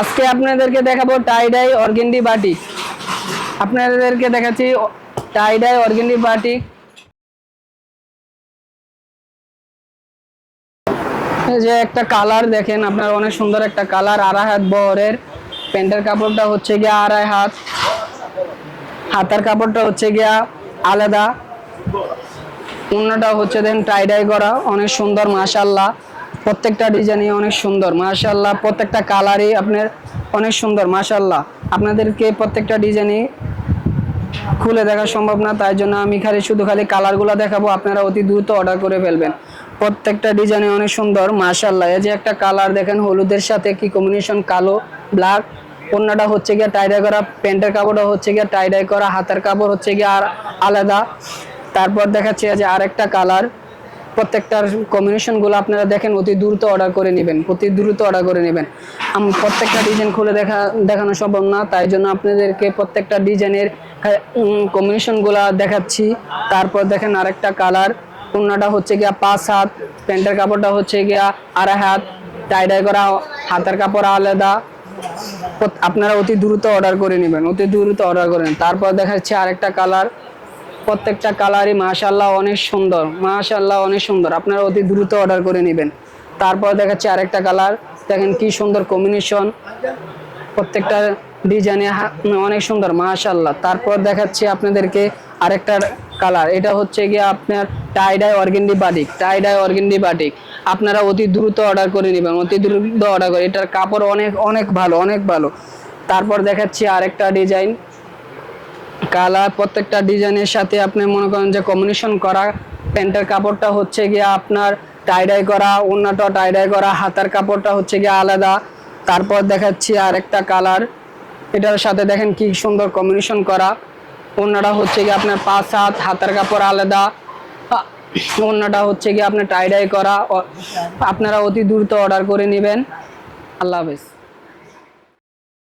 আজকে আপনাদেরকে দেখাবো টাইডাই অর্গেন্ডি বাটিক আপনাদেরকে দেখাচ্ছি টাইডাই অর্গেন্ডি এই যে একটা কালার দেখেন আপনার, অনেক সুন্দর একটা কালার আড়াই হাত বহরের প্যান্টের কাপড়টা হচ্ছে গিয়া আড়াই হাত। হাতার কাপড়টা হচ্ছে গিয়া আলাদা। অন্যটা হচ্ছে দেন টাইডাই করা, অনেক সুন্দর মাশাল্লাহ প্রত্যেকটা ডিজাইনই অনেক সুন্দর মাশাল্লাহ প্রত্যেকটা কালারই আপনার অনেক সুন্দর মাশাল্লাহ আপনাদেরকে প্রত্যেকটা ডিজাইনই খুলে দেখা সম্ভব না, তাই জন্য আমি খালি শুধু খালি কালারগুলো দেখাবো, আপনারা অতি দ্রুত অর্ডার করে ফেলবেন। প্রত্যেকটা ডিজাইনে অনেক সুন্দর মাশাল্লাহ এই যে একটা কালার দেখেন, হলুদের সাথে কি কম্বিনেশন কালো ব্ল্যাক অন্যটা হচ্ছে গিয়ে টাইডাই করা, প্যান্টের কাপড়টা হচ্ছে গিয়ে টাইডাই করা, হাতের কাপড় হচ্ছে গিয়ে আর আলাদা। তারপর দেখাচ্ছে যে আরেকটা কালার প্রত্যেকটার কম্বিনেশনগুলো আপনারা দেখেন, অতি দ্রুত অর্ডার করে নেবেন, অতি দ্রুত অর্ডার করে নেবেন। আমি, প্রত্যেকটা ডিজাইন খুলে দেখা, দেখানো সম্ভব না, তাই জন্য আপনাদেরকে প্রত্যেকটা ডিজাইনের কম্বিনেশনগুলো দেখাচ্ছি। তারপর দেখেন আরেকটা কালার অন্যটা হচ্ছে গিয়া পাঁচ হাত, প্যান্টের কাপড়টা হচ্ছে গিয়া আড়াই হাত টাইডাই করা, হাতের কাপড় আলাদা। আপনারা অতি দ্রুত অর্ডার করে নেবেন, অতি দ্রুত অর্ডার করেন তারপর দেখাচ্ছে আরেকটা কালার প্রত্যেকটা কালারই মাশাল্লাহ অনেক সুন্দর মাশাল্লাহ অনেক সুন্দর। আপনারা অতি দ্রুত অর্ডার করে নেবেন। তারপর দেখাচ্ছে আরেকটা কালার দেখেন কি সুন্দর কম্বিনেশন প্রত্যেকটা ডিজাইনে অনেক সুন্দর মাশাল্লাহ তারপর দেখাচ্ছি আপনাদেরকে আরেকটা কালার এটা হচ্ছে গিয়ে আপনার tie dye organdie batik tie dye organdie batik আপনারা অতি দ্রুত অর্ডার করে নেবেন, অতি দ্রুত অর্ডার করে। এটার কাপড় অনেক অনেক ভালো অনেক ভালো। তারপর দেখাচ্ছি আরেকটা ডিজাইন কালার, প্রত্যেকটা ডিজাইনের সাথে আপনি মনে করেন যে কম্বিনেশন করা, প্যান্টের কাপড়টা হচ্ছে গিয়ে আপনার টাইডাই করা অন্যটা টাইডাই করা, হাতার কাপড়টা হচ্ছে গিয়ে আলাদা। তারপর দেখাচ্ছি আরেকটা কালার। এটার সাথে দেখেন কি সুন্দর কম্বিনেশন করা। অন্যটা হচ্ছে গিয়ে আপনার পাঁচ হাত, হাতার কাপড় আলাদা। অন্যটা হচ্ছে গিয়ে আপনার টাইডাই করা। আপনারা অতি দ্রুত অর্ডার করে নেবেন। আল্লাহ হাফেজ।